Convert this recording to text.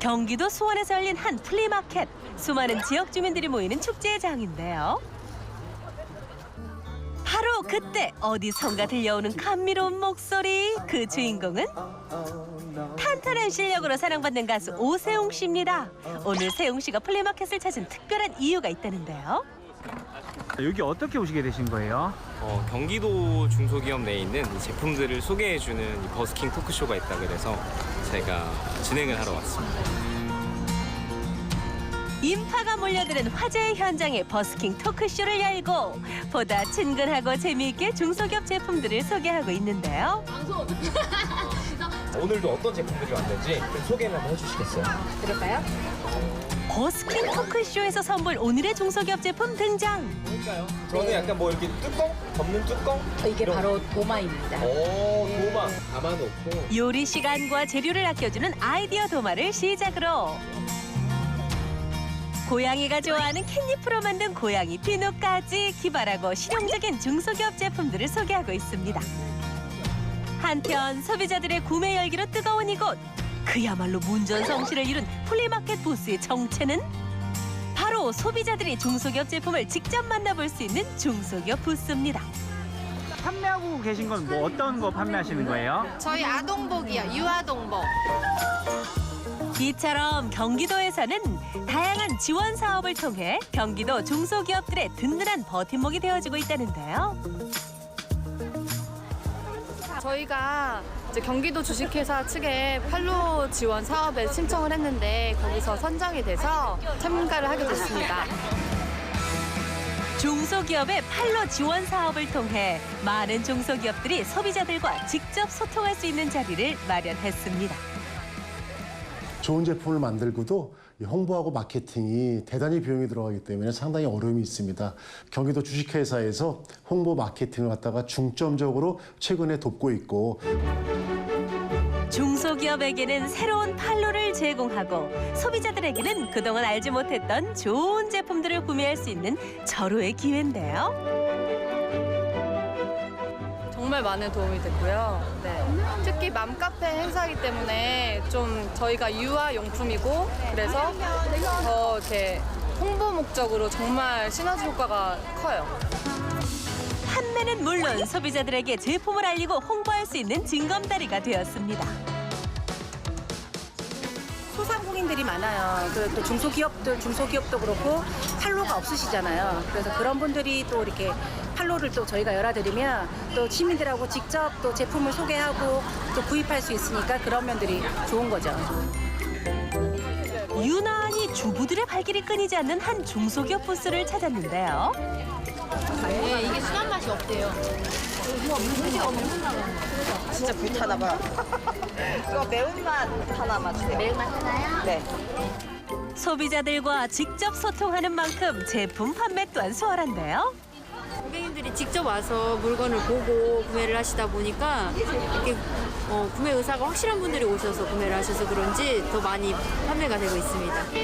경기도 수원에서 열린 한 플리마켓. 수많은 지역 주민들이 모이는 축제장인데요. 바로 그때 어디선가 들려오는 감미로운 목소리. 그 주인공은 탄탄한 실력으로 사랑받는 가수 오세웅 씨입니다. 오늘 세웅 씨가 플리마켓을 찾은 특별한 이유가 있다는데요. 여기 어떻게 오시게 되신 거예요? 어, 경기도 중소기업 내에 있는 이 제품들을 소개해주는 이 버스킹 토크쇼가 있다 그래서 제가 진행을 하러 왔습니다. 인파가 몰려드는 화제의 현장에 버스킹 토크쇼를 열고 보다 친근하고 재미있게 중소기업 제품들을 소개하고 있는데요. 오늘도 어떤 제품들이 왔는지 좀 소개를 한번 해주시겠어요? 버스킹 토크쇼에서 선보일 오늘의 중소기업 제품 등장. 뭘까요? 저는 약간 뭐 이렇게 뚜껑? 덮는 뚜껑? 이게 바로 도마입니다. 오, 도마 담아놓고 요리 시간과 재료를 아껴주는 아이디어 도마를 시작으로 고양이가 좋아하는 캣잎으로 만든 고양이 비누까지 기발하고 실용적인 중소기업 제품들을 소개하고 있습니다. 한편 소비자들의 구매 열기로 뜨거운 이곳 그야말로 문전성시를 이룬 플리마켓 부스의 정체는 바로 소비자들이 중소기업 제품을 직접 만나볼 수 있는 중소기업 부스입니다. 판매하고 계신 건 뭐 어떤 거 판매하시는 거예요? 저희 아동복이요. 유아동복. 이처럼 경기도에 서는 다양한 지원 사업을 통해 경기도 중소기업들의 든든한 버팀목이 되어주고 있다는데요. 저희가 이제 경기도 주식회사 측에 팔로 지원 사업에 신청을 했는데 거기서 선정이 돼서 참가를 하게 됐습니다. 중소기업의 팔로 지원 사업을 통해 많은 중소기업들이 소비자들과 직접 소통할 수 있는 자리를 마련했습니다. 좋은 제품을 만들고도 이 홍보하고 마케팅이 대단히 비용이 들어가기 때문에 상당히 어려움이 있습니다. 경기도 주식회사에서 홍보 마케팅을 갖다가 중점적으로 최근에 돕고 있고 중소기업에게는 새로운 판로를 제공하고 소비자들에게는 그동안 알지 못했던 좋은 제품들을 구매할 수 있는 절호의 기회인데요. 정말 많은 도움이 됐고요. 네. 특히 맘카페 행사이기 때문에 좀 저희가 유아 용품이고 그래서 더 이렇게 홍보 목적으로 정말 시너지 효과가 커요. 판매는 물론 소비자들에게 제품을 알리고 홍보할 수 있는 징검다리가 되었습니다. 소상공인들이 많아요. 그 또 중소기업들, 중소기업도 그렇고 판로가 없으시잖아요. 그래서 그런 분들이 또 이렇게 판로를 또 저희가 열어드리면 또 시민들하고 직접 또 제품을 소개하고 또 구입할 수 있으니까 그런 면들이 좋은 거죠. 유난히 주부들의 발길이 끊이지 않는 한 중소기업 부스를 찾았는데요. 네, 이게 순한 맛이 없대요. 진짜 불타나 봐요. 이거 매운맛 하나만 주세요. 매운맛 하나요? 네. 소비자들과 직접 소통하는 만큼 제품 판매 또한 수월한데요. 고객님들이 직접 와서 물건을 보고 구매를 하시다 보니까 이렇게 어, 구매 의사가 확실한 분들이 오셔서 구매를 하셔서 그런지 더 많이 판매가 되고 있습니다.